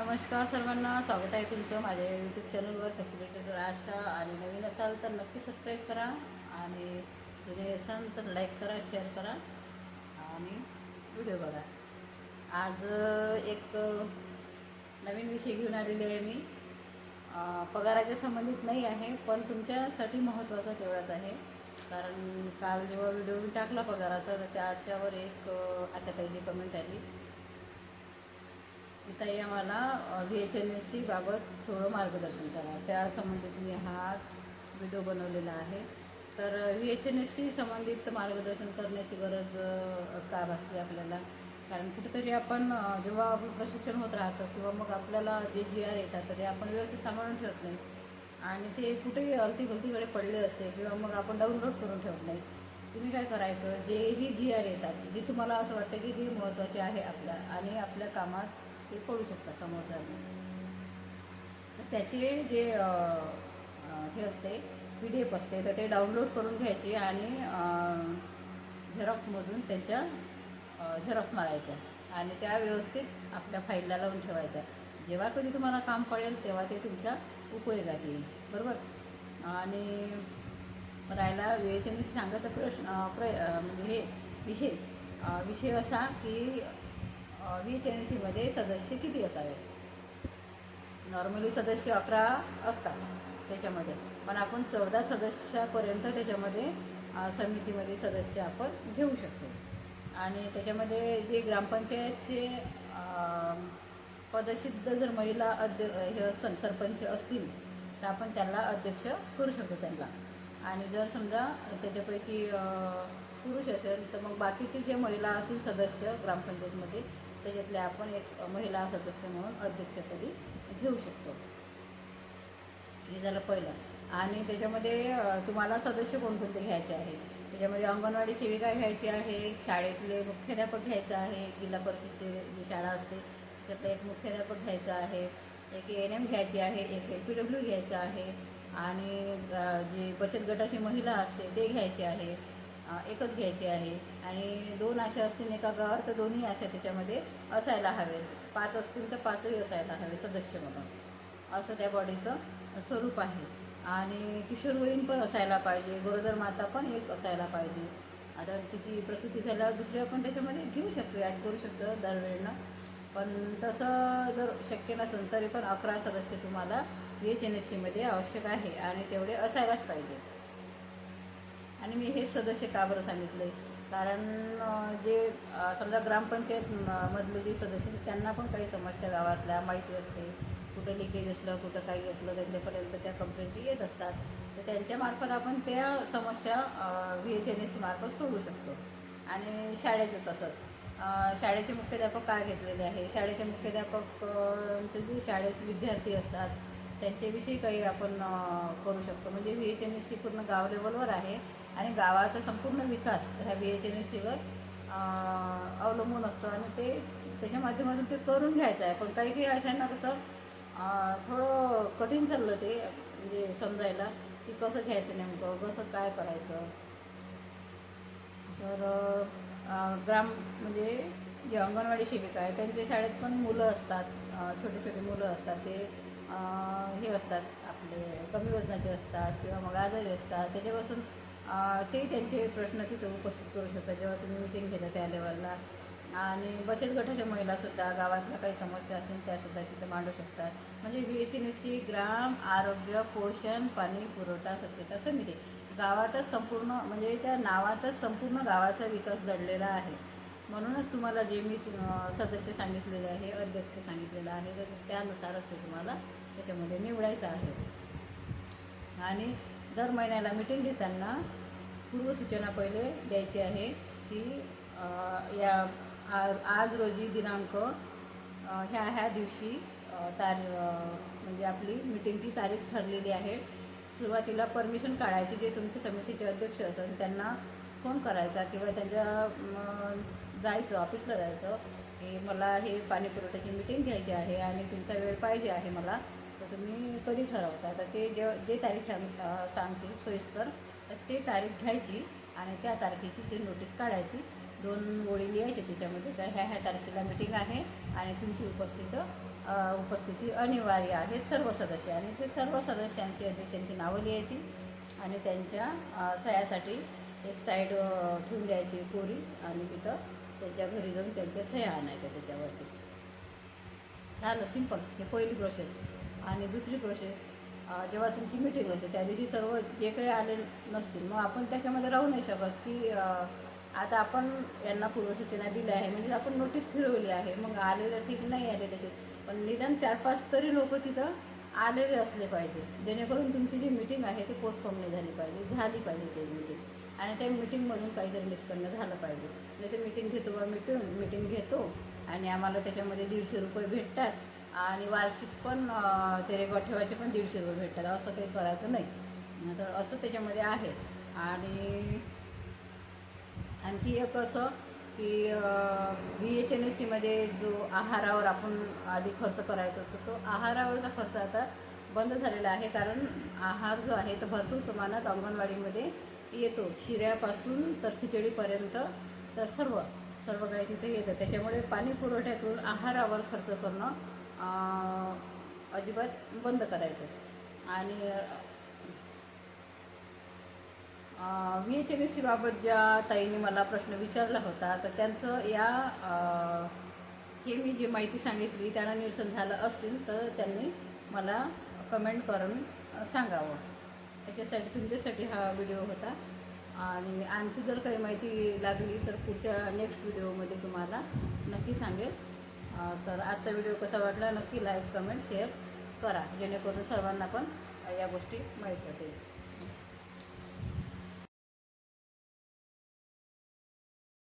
नमस्कार सर्वांना स्वागत आहे तुमचं माझ्या यूट्यूब चॅनलवर फॅसिलिटेटर आशा. आणि नवीन असाल तर नक्की सबस्क्राईब करा. आणि जुने असाल तर लाईक करा शेअर करा. आणि व्हिडिओ बघा. आज एक नवीन विषय घेऊन आलेली आहे मी. पगाराच्या संबंधित नाही आहे पण तुमच्यासाठी महत्त्वाचा तेवढाच आहे. कारण काल जेव्हा व्हिडिओ मी टाकला पगाराचा तर त्याच्यावर एक अशा काही कमेंट आली. ताई आम्हाला व्ही एच एन एस सीबाबत थोडं मार्गदर्शन करा. त्या संबंधित मी हा व्हिडिओ बनवलेला आहे. तर V H N S C संबंधित मार्गदर्शन करण्याची गरज का भासते आपल्याला? कारण कुठेतरी आपण जेव्हा आपलं प्रशिक्षण होत राहतं किंवा मग आपल्याला जे जी आर येतात तर ते आपण व्यवस्थित सांभाळून ठेवत नाही. आणि ते कुठेही अलती गलतीकडे पडले असते किंवा मग आपण डाउनलोड करून ठेवत नाही. तुम्ही काय करायचं? जेही जी आर येतात जे तुम्हाला असं वाटतं की ते महत्त्वाचे आहे आपल्या आणि आपल्या कामात ते पडू शकतात समोरच्या तर त्याचे जे हे असते पी डी एफ असते तर ते डाउनलोड करून घ्यायचे आणि झेरॉक्समधून त्यांच्या झेरॉक्स मारायच्या आणि त्या व्यवस्थित आपल्या फाईलला लावून ठेवायच्या. जेव्हा कधी तुम्हाला काम पडेल तेव्हा ते तुमच्या उपयोगात येईल. बरोबर? आणि राहिला वेळेच्या सांगायचा प्रश्न प्र म्हणजे हे विषय विषय असा की व्ही एन सीमध्ये सदस्य किती असावेत नॉर्मली सदस्य अकरा असतात त्याच्यामध्ये. पण आपण चौदा सदस्यापर्यंत त्याच्यामध्ये समितीमध्ये सदस्य आपण घेऊ शकतो. आणि त्याच्यामध्ये जे ग्रामपंचायतचे पदसिद्ध जर महिला अध्य हे असतील सरपंच असतील तर आपण त्याला अध्यक्ष करू शकतो त्यांना. आणि जर समजा त्याच्यापैकी पुरुष असेल तर मग बाकीचे जे महिला असतील सदस्य ग्रामपंचायतमध्ये त्याच्यातले आपण एक महिला सदस्य म्हणून अध्यक्षपदी घेऊ शकतो. हे झालं पहिलं. आणि त्याच्यामध्ये तुम्हाला सदस्य कोणकोणते घ्यायचे आहे त्याच्यामध्ये अंगणवाडी सेविका घ्यायची आहे शाळेतले मुख्याध्यापक घ्यायचं आहे जिल्हा परिषदचे जी शाळा असते त्याच्यातलं एक मुख्याध्यापक घ्यायचा आहे एक एन एम घ्यायची आहे एक एल पी डब्ल्यू घ्यायचं आहे आणि जी बचत गटाची महिला असते ते घ्यायचे आहे. एकच घ्यायची आहे. आणि दोन आशा असतील एका गावात तर दोन्ही आशा त्याच्यामध्ये असायला हवे पाच असतील तर पाचही असायला हवे सदस्य म्हणून. असं त्या बॉडीचं स्वरूप आहे. आणि किशोरवयीन पण असायला पाहिजे गरोदर माता पण एक असायला पाहिजे. आता तिची प्रसूती झाल्यावर दुसऱ्या पण त्याच्यामध्ये घेऊ शकतो ॲड करू शकतो दरवेळेनं पण तसं जर शक्य नसेल तरी पण अकरा सदस्य तुम्हाला व्ही एच एन एस सीमध्ये आवश्यक आहे. आणि तेवढे असायलाच पाहिजे. आणि मी हे सदस्य का बरं सांगितले कारण जे समजा ग्रामपंचायत मधले जे सदस्य त्यांना पण काही समस्या गावातल्या माहिती असते. कुठं लिकेज असलं कुठं काही असलं त्यांच्यापर्यंत त्या कंप्लेंट येत असतात. तर त्यांच्यामार्फत आपण त्या समस्या व्ही एच एन एस मार्फत सोडू शकतो. आणि शाळेचं तसंच. शाळेचे मुख्याध्यापक काय घेतलेले आहे? शाळेचे मुख्याध्यापक जे शाळेत विद्यार्थी असतात त्यांच्याविषयी काही आपण करू शकतो. म्हणजे V H N S C पूर्ण गाव लेवलवर आहे आणि गावाचा संपूर्ण विकास ह्या व्ही एच एन एस सीवर अवलंबून असतो आणि ते त्याच्या माध्यमातून ते करून घ्यायचं आहे. पण काही काही अशांना कसं थोडं कठीण चाललं ते म्हणजे समजायला की कसं घ्यायचं नेमकं कसं काय करायचं. तर ग्राम म्हणजे जे अंगणवाडी शिबिका आहे त्यांच्या शाळेत पण मुलं असतात छोटे छोटे मुलं असतात ते हे असतात आपले कमी वजनाचे असतात किंवा मग आजारी असतात त्याच्यापासून ते त्यांचे प्रश्न तिथं उपस्थित करू शकतात. जेव्हा तुम्ही मिटिंग घेता त्या लेवलला आणि बचत गटाच्या महिलासुद्धा गावातल्या काही समस्या असतील त्यासुद्धा तिथं मांडू शकतात. म्हणजे V S N S C ग्राम आरोग्य पोषण पाणी पुरवठा स्वच्छता समिती. गावातच संपूर्ण म्हणजे त्या नावातच संपूर्ण गावाचा विकास दडलेला आहे. म्हणूनच तुम्हाला जे मी सदस्य सांगितलेले आहे अध्यक्ष सांगितलेलं आहे तर त्यानुसारच ते तुम्हाला त्याच्यामध्ये निवडायचं आहे. आणि दर महिन्याला मिटिंग घेताना पूर्वसूचना पहिले द्यायची आहे की या आज रोजी दिनांक ह्या ह्या दिवशी तार म्हणजे आपली मिटिंगची तारीख ठरलेली आहे. सुरुवातीला परमिशन काढायची जे तुमचे समितीचे अध्यक्ष असेल त्यांना फोन करायचा किंवा त्यांच्या जायचं ऑफिसला जायचं. की मला हे पाणी पुरवठ्याची मीटिंग घ्यायची आहे आणि तुमचा वेळ पाहिजे आहे मला तर तुम्ही कधी ठरवता? तर ते जे जे तारीख ठर- सांगतील सोयीस्कर तर ते तारीख घ्यायची आणि त्या तारखेची ती नोटीस काढायची. दोन ओळी लिहायची त्याच्यामध्ये तर ह्या ह्या तारखेला मीटिंग आहे आणि तुमची उपस्थित उपस्थिती अनिवार्य आहे सर्व सदस्य. आणि ते सर्व सदस्यांची अध्यक्षांची नावं लिहायची आणि त्यांच्या सह्यासाठी एक साईड ठेवून द्यायची कोरी आणि तिथं त्यांच्या घरी जाऊन त्यांच्या सह्या आणायच्या त्याच्यावरती. झालं सिंपल हे पहिली प्रोसेस आणि दुसरी प्रोसेस जेव्हा तुमची मीटिंग असते त्या दिवशी सर्व जे काही आले नसतील मग आपण त्याच्यामध्ये राहू नाही शकत की आता आपण यांना पूर्वसूचना दिल्या आहे म्हणजे आपण नोटीस फिरवली आहे मग आले तर ठीक नाही आले तर पण निदान चार पाच तरी लोक तिथं आलेले असले पाहिजे जेणेकरून तुमची जी मीटिंग आहे ती पोस्टपोन नाही झाली पाहिजे झाली पाहिजे ते मीटिंग आणि त्या मीटिंगमधून काहीतरी निष्पन्न झालं पाहिजे. नाही तर मीटिंग घेतो बा मीटिंग मीटिंग घेतो आणि आम्हाला त्याच्यामध्ये दीडशे रुपये भेटतात आणि वार्षिक पण ते रेकॉर्ड ठेवायचे पण दीडशे रुपये भेटतात. असं काही करायचं नाही. तर असं त्याच्यामध्ये आहे. आणि आणखी एक असं की बी एच एन एस सीमध्ये जो आहारावर आपण आधी खर्च करायचा होतो तो आहारावरचा खर्च आता बंद झालेला आहे. कारण आहार जो आहे तो भरपूर प्रमाणात अंगणवाडीमध्ये येतो शिऱ्यापासून तर खिचडीपर्यंत. तर सर्व सर्व काही तिथे येतं. त्याच्यामुळे पाणी पुरवठ्यातून आहारावर खर्च करणं अजिबात बंद करायचं. आणि व्ही एच एन एस सीबाबत ज्या ताईंनी मला प्रश्न विचारला होता तर त्यांचं या हे मी जी माहिती सांगितली त्यांना निरसन झालं असतील तर त्यांनी मला कमेंट करून सांगावं. त्याच्यासाठी तुमच्यासाठी हा व्हिडिओ होता. आणि आणखी जर काही माहिती लागली तर पुढच्या नेक्स्ट व्हिडिओमध्ये तुम्हाला नक्की सांगेल. तर आजचा व्हिडिओ कसा वाटला नक्की लाईक कमेंट शेअर करा. जेणेकरून सर्वांना पण या गोष्टी माहीत होतील